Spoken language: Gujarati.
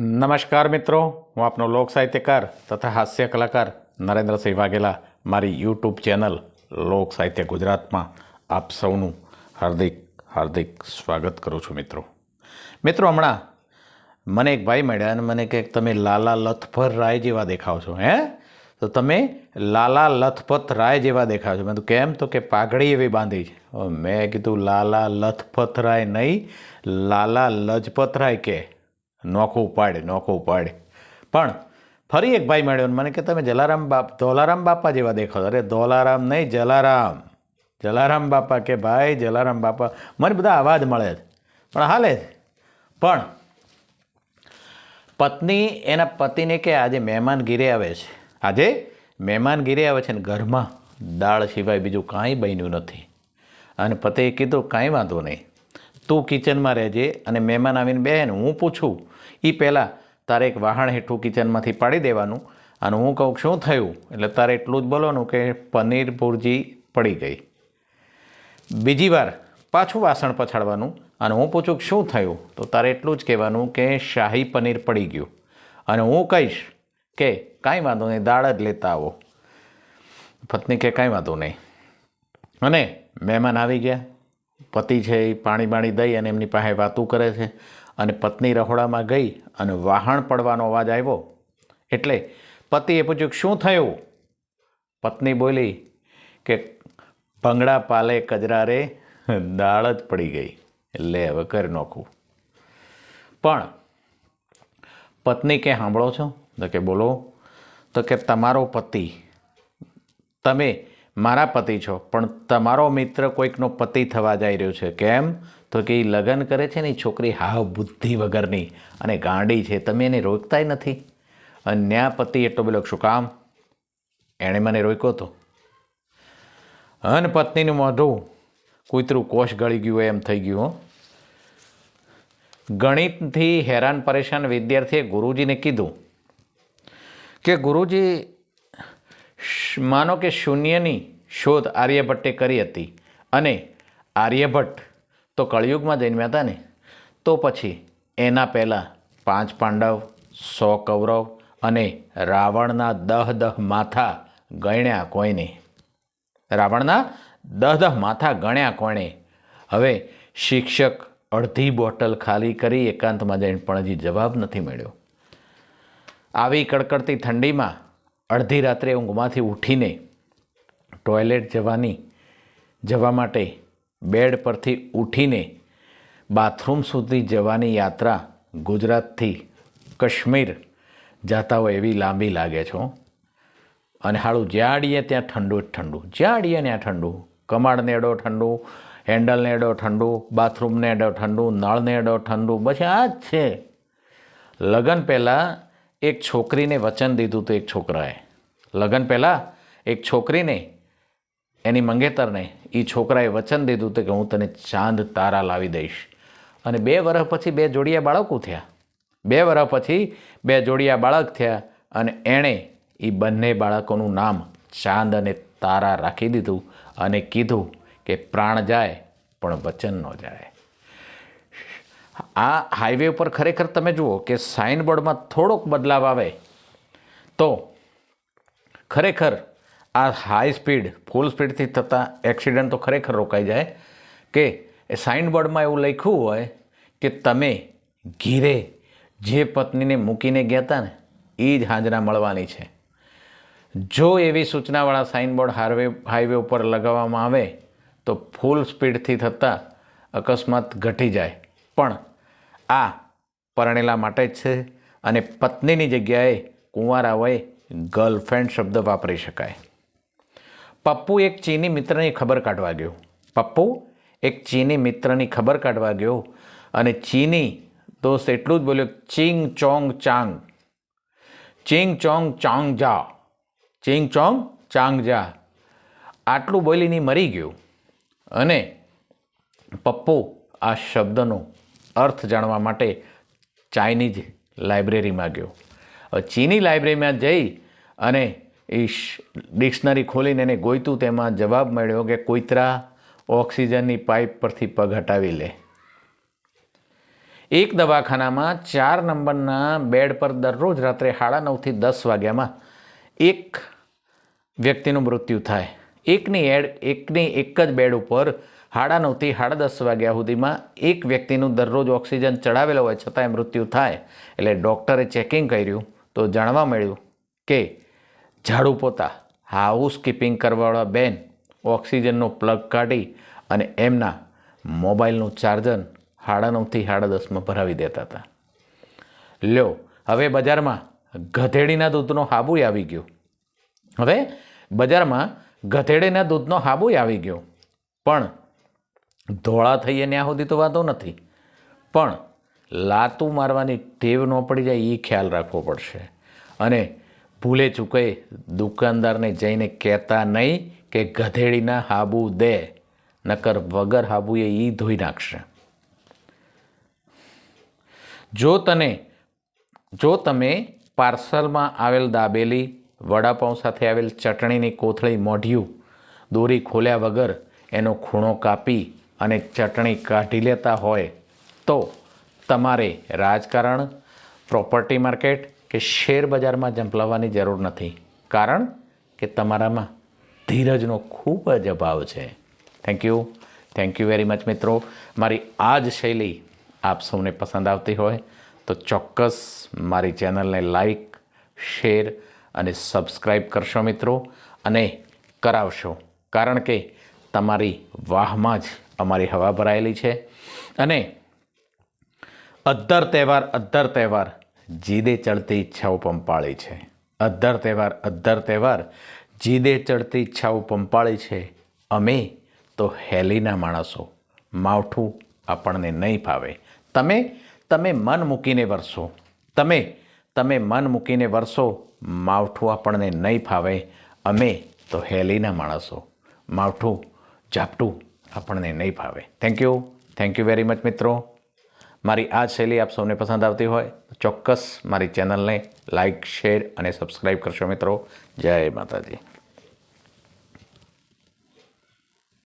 નમસ્કાર મિત્રો, હું આપનો લોક સાહિત્યકાર તથા હાસ્ય કલાકાર નરેન્દ્રસિંહ વાઘેલા. મારી યુટ્યુબ ચેનલ લોક સાહિત્ય ગુજરાતમાં આપ સૌનું હાર્દિક હાર્દિક સ્વાગત કરું છું મિત્રો. મિત્રો, હમણાં મને એક ભાઈ મળ્યા અને મને કહે તમે લાલા લથપર રાય જેવા દેખાવ છો, હે? તો તમે લાલા લથપત રાય જેવા દેખાવ છો. મેં તો કેમ? તો કે પાઘડી એવી બાંધી છે. મેં કીધું, લાલા લથપત રાય નહીં, લાલા લજપત રાય કે. નોખું પાડે નોખું પાડે પણ ફરી એક ભાઈ મળ્યો મને કે, તમે જલારામ બાપ, ધોલારામ બાપા જેવા દેખાવ. અરે, ધોલારામ નહીં, જલારામ. જલારામ બાપા કે ભાઈ, જલારામ બાપા. મને બધા અવાજ મળે છે. પણ હાલે છે. પણ પત્ની, એના પતિને કે, આજે મહેમાન ઘીરે આવે છે. આજે મહેમાન ઘીરે આવે છે ને ઘરમાં? દાળ સિવાય બીજું કાંઈ બન્યું નથી. અને પતિએ કીધું, કાંઈ વાંધો નહીં. તું કિચનમાં રહેજે અને મહેમાન આવીને બેન હું પૂછું એ પહેલાં તારે એક વાહણ હેઠું કિચનમાંથી પાડી દેવાનું અને હું કહું શું થયું? એટલે તારે એટલું જ બોલવાનું કે પનીર ભુરજી પડી ગઈ. બીજી વાર પાછું વાસણ પછાડવાનું અને હું પૂછું શું થયું? તો તારે એટલું જ કહેવાનું કે શાહી પનીર પડી ગયું. અને હું કહીશ કે કાંઈ વાંધો નહીં, દાળ જ લેતા આવો. પત્ની કે કાંઈ વાંધો નહીં. અને મહેમાન આવી ગયા. પતિ છે એ પાણી બાણી દઈ અને એમની પાસે વાતું કરે છે અને પત્ની રહોડામાં ગઈ અને વાહણ પડવાનો અવાજ આવ્યો. એટલે પતિએ પૂછ્યું, શું થયું? પત્ની બોલી કે, ભંગડા પાલે કજરા રે દાળ જ પડી ગઈ. એટલે હવે કરી નાખું. પણ પત્ની કે, સાંભળો છો? તો કે, બોલો. તો કે, તમારો પતિ, તમે મારા પતિ છો, પણ તમારો મિત્ર કોઈકનો પતિ થવા જઈ રહ્યો છે. કેમ? તો કે એ લગ્ન કરે છે ને એ છોકરી હાવ બુદ્ધિ વગરની અને ગાંડી છે. તમે એને રોકતાય નથી. અને ન્યા પતિ એટલો બધો શું કામ? એણે મને રોક્યો હતો અન પત્નીનું મોઢું કૂતરું કોષ ગળી ગયું એમ થઈ ગયું, હો. ગણિતથી હેરાન પરેશાન વિદ્યાર્થીએ ગુરુજીને કીધું કે ગુરુજી માનો કે શૂન્યની શોધ આર્યભટ્ટે કરી હતી. અને આર્યભટ્ટ તો કળિયુગમાં જન્મ્યા હતા ને તો પછી એના પહેલાં પાંચ પાંડવ, સો કૌરવ અને રાવણના દહ દહ માથા ગણ્યા કોઈને. રાવણના દહ દહ માથા ગણ્યા કોણે. હવે શિક્ષક અડધી બોટલ ખાલી કરી એકાંતમાં જઈને પણ હજી જવાબ નથી મળ્યો. આવી કડકડતી ઠંડીમાં અડધી રાત્રે ઊંઘમાંથી ઉઠીને ટોયલેટ જવાની, જવા માટે બેડ પરથી ઊઠીને બાથરૂમ સુધી જવાની યાત્રા ગુજરાતથી કાશ્મીર જતા હોય એવી લાંબી લાગે છે અને હાળું જ્યાં અડીએ ત્યાં ઠંડુ જ ઠંડુ. જ્યાં અડીએ ત્યાં ઠંડુ. કમાડ નેડો ઠંડુ હેન્ડલ નેડો ઠંડુ બાથરૂમ નેડો ઠંડુ નળ નેડો ઠંડુ, બસ આ જ છે. લગ્ન પહેલાં એક છોકરીને વચન દીધું હતું એક છોકરાએ. લગ્ન પહેલાં એક છોકરીને એની મંગેતરને એ છોકરાએ વચન દીધું હતું કે હું તને ચાંદ તારા લાવી દઈશ. અને બે વર્ષ પછી બે જોડિયા બાળકો થયા. બે વર્ષ પછી બે જોડિયા બાળક થયા અને એણે એ બંને બાળકોનું નામ ચાંદ અને તારા રાખી દીધું અને કીધું કે પ્રાણ જાય, પણ વચન ન જાય. આ હાઈવે ઉપર ખરેખર તમે જુઓ કે સાઇનબોર્ડમાં થોડોક બદલાવ આવે તો ખરેખર આ હાઈ સ્પીડ ફૂલ સ્પીડથી થતા એક્સિડન્ટ તો ખરેખર રોકાઈ જાય કે એ સાઇનબોર્ડમાં એવું લખ્યું હોય કે તમે ઘીરે જે પત્નીને મૂકીને ગયા હતા ને એ જ હાજરા મળવાની છે. જો એવી સૂચનાવાળા સાઇનબોર્ડ હાઈવે હાઈવે ઉપર લગાવવામાં આવે, તો ફૂલ સ્પીડથી થતા અકસ્માત ઘટી જાય. પણ આ પરણેલા માટે જ છે અને પત્નીની જગ્યાએ કુંવારા હોય ગર્લફ્રેન્ડ શબ્દ વાપરી શકાય. પપ્પુ એક ચીની મિત્રની ખબર કાઢવા ગયો. પપ્પુ એક ચીની મિત્રની ખબર કાઢવા ગયો અને ચીની દોસ્ત એટલું જ બોલ્યો, ચિંગ ચોંગ ચાંગ, ચિંગ ચોંગ ચાંગ જા, ચિંગ ચોંગ ચાંગ જા. આટલું બોલીને મરી ગયું. અને પપ્પુ આ શબ્દનો અર્થ જાણવા માટે ચાઇનીઝ લાઇબ્રેરીમાં ગયો. ચીની લાઇબ્રેરીમાં જઈ અને એ ડિક્શનરી ખોલીને એને ગોઈતું તેમાં જવાબ મળ્યો કે કોઈતરા ઓક્સિજનની પાઇપ પરથી પગ હટાવી લે. એક દવાખાનામાં ચાર નંબરના બેડ પર દરરોજ રાત્રે સાડા નવથી દસ વાગ્યામાં એક વ્યક્તિનું મૃત્યુ થાય. એકની એડ, એકની એક જ બેડ ઉપર સાડા નવથી સાડા દસ વાગ્યા સુધીમાં એક વ્યક્તિનું દરરોજ ઓક્સિજન ચડાવેલો હોય છતાં મૃત્યુ થાય. એટલે ડૉક્ટરે ચેકિંગ કર્યું તો જાણવા મળ્યું કે ઝાડુ પોતા, હાઉસ કીપિંગ કરવાવાળા બેન, ઓક્સિજનનો પ્લગ કાઢી અને એમના મોબાઈલનું ચાર્જર સાડા નવથી સાડા દસમાં ભરાવી દેતા હતા. લ્યો, હવે બજારમાં ગધેડીના દૂધનો હાબુય આવી ગયો. હવે બજારમાં ગધેડીના દૂધનો હાબુય આવી ગયો. પણ ધોળા થઈએ ત્યાં સુધી તો વાંધો નથી. પણ લાતું મારવાની ટેવ ન પડી જાય એ ખ્યાલ રાખવો પડશે. અને ભૂલે ચૂકે દુકાનદારને જઈને કહેતા નહીં કે ગધેડીના હાબુ દે, નકર વગર હાબુએ એ ધોઈ નાખશે. જો તને, જો તમે પાર્સલમાં આવેલ દાબેલી, વડાપાઉં સાથે આવેલ ચટણીની કોથળી મોઢિયું દોરી ખોલ્યા વગર એનો ખૂણો કાપી અને ચટણી કાઢી લેતા હોય, તો તમારે રાજકારણ, પ્રોપર્ટી માર્કેટ કે શેર બજારમાં જંપલાવવાની જરૂર નથી. કારણ કે તમારામાં ધીરજનો ખૂબ જ અભાવ છે. Thank you thank you very much મિત્રો. મારી આ જ શૈલી આપ સૌને પસંદ આવતી હોય તો ચોક્કસ મારી ચેનલને લાઈક શેર અને સબસ્ક્રાઈબ કરશો, મિત્રો, અને કરાવશો. કારણ કે તમારી વાહમાં જ અમારી હવા ભરાયેલી છે. અને અદ્ધર તહેવાર અદ્ધર તહેવાર જીદે ચડતી ઈચ્છાઓ પંપાળી છે. અદ્ધર તહેવાર, અધર તહેવાર, જીદે ચડતી ઈચ્છાઓ પંપાળી છે. અમે તો હેલીના માણસો. માવઠું આપણને નહીં ફાવે. તમે તમે મન મૂકીને વરસો. તમે તમે મન મૂકીને વરસો. માવઠું આપણને નહીં ફાવે. અમે તો હેલીના માણસો. માવઠું, ઝાપટું આપણને નહીં ફાવે. Thank you thank you very much મિત્રો. મારી આ શૈલી આપ સૌને પસંદ આવતી હોય ચોક્કસ મારી ચેનલને લાઈક, શેર અને સબસ્ક્રાઈબ કરશો મિત્રો. જય માતાજી.